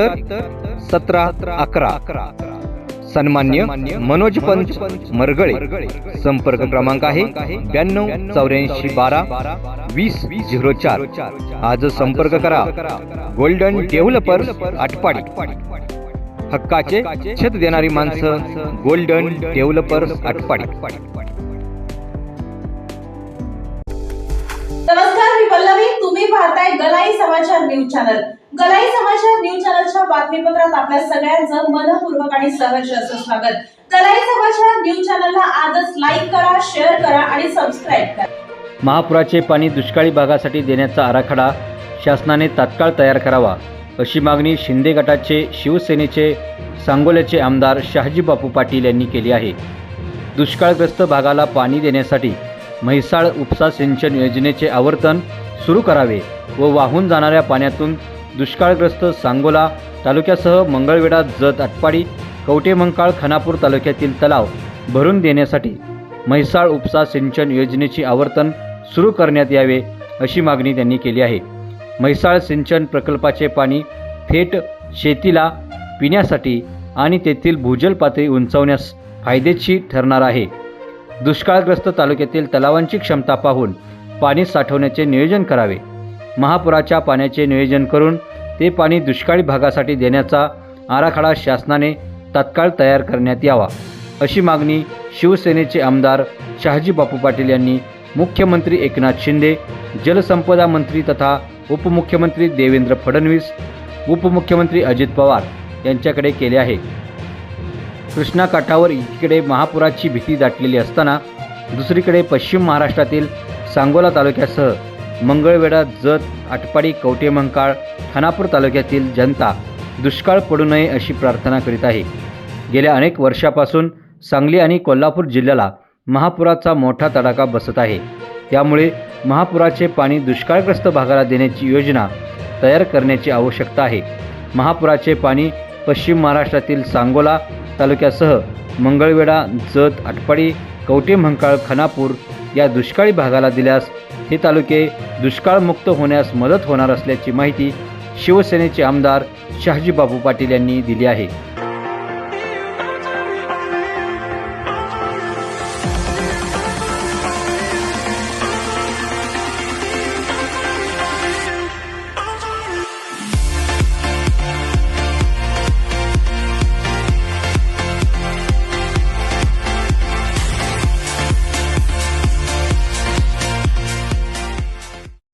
एकाहत्तर सतरा अकरा. सन्मान्य मनोज पंच मरगळे. संपर्क क्रमांक आहे ब्याण्णव चौऱ्याऐंशी बारा वीस झिरो चार. आज संपर्क करा. Golden developers Atpadi. हक्काचे छत देणारी माणसं गोल्डन डेव्हलपर्स आटपाडी. नमस्कार मी पल्लवी. तुम्ही पाहताय गलाई समाचार न्यूज चॅनल. गलाई समाचार न्यूज चॅनलच्या बातमीपत्रात आपल्या सगळ्यांचं मनपूर्वक आणि सहर्ष असं स्वागत. गलाई समाचार न्यूज चॅनलला आजच लाईक करा शेअर करा आणि सबस्क्राईब करा. महापुराचे पाणी दुष्काळी भागासाठी देण्याचा आराखडा शासनाने तात्काळ तयार करावा अशी मागणी शिंदे गटाचे शिवसेनेचे सांगोल्याचे आमदार शहाजी बापू पाटील यांनी केली आहे. दुष्काळग्रस्त भागाला पाणी देण्यासाठी म्हैसाळ उपसा सिंचन योजनेचे आवर्तन सुरू करावे व वाहून जाणाऱ्या पाण्यातून दुष्काळग्रस्त सांगोला तालुक्यासह मंगळवेढा जत आटपाडी कवटेमंकाळ खानापूर तालुक्यातील तलाव भरून देण्यासाठी म्हैसाळ उपसा सिंचन योजनेची आवर्तन सुरू करण्यात यावे अशी मागणी त्यांनी केली आहे. म्हैसाळ सिंचन प्रकल्पाचे पाणी थेट शेतीला पिण्यासाठी आणि तेथील भूजल पातळी उंचावण्यास फायदेशीर ठरणार आहे. दुष्काळग्रस्त तालुक्यातील तलावांची क्षमता पाहून पाणी साठवण्याचे नियोजन करावे. महापुराच्या पाण्याचे नियोजन करून ते पाणी दुष्काळी भागासाठी देण्याचा आराखडा शासनाने तात्काळ तयार करण्यात यावा अशी मागणी शिवसेनेचे आमदार शहाजी बापू पाटील यांनी मुख्यमंत्री एकनाथ शिंदे जलसंपदा मंत्री तथा उपमुख्यमंत्री देवेंद्र फडणवीस उपमुख्यमंत्री अजित पवार यांच्याकडे केले आहे. कृष्णा काठावर इकडे महापुराची भीती दाटलेली असताना दुसरीकडे पश्चिम महाराष्ट्रातील सांगोला तालुक्यासह मंगळवेढा जत आटपाडी कवटेमंकाळ खानापूर तालुक्यातील जनता दुष्काळ पडू नये अशी प्रार्थना करीत आहे. गेल्या अनेक वर्षापासून सांगली आणि कोल्हापूर जिल्ह्याला महापुराचा मोठा तडाखा बसत आहे. त्यामुळे महापुराचे पाणी दुष्काळग्रस्त भागाला देण्याची योजना तयार करण्याची आवश्यकता आहे. महापुराचे पाणी पश्चिम महाराष्ट्रातील सांगोला तालुक्यासह मंगळवेढा जत आटपाडी कवटेमंकाळ खानापूर या दुष्काळी भागाला दिल्यास हे तालुके दुष्काळमुक्त होण्यास मदत होणार असल्याची माहिती शिवसेनेचे आमदार शहाजीबाबू पाटील यांनी दिली आहे.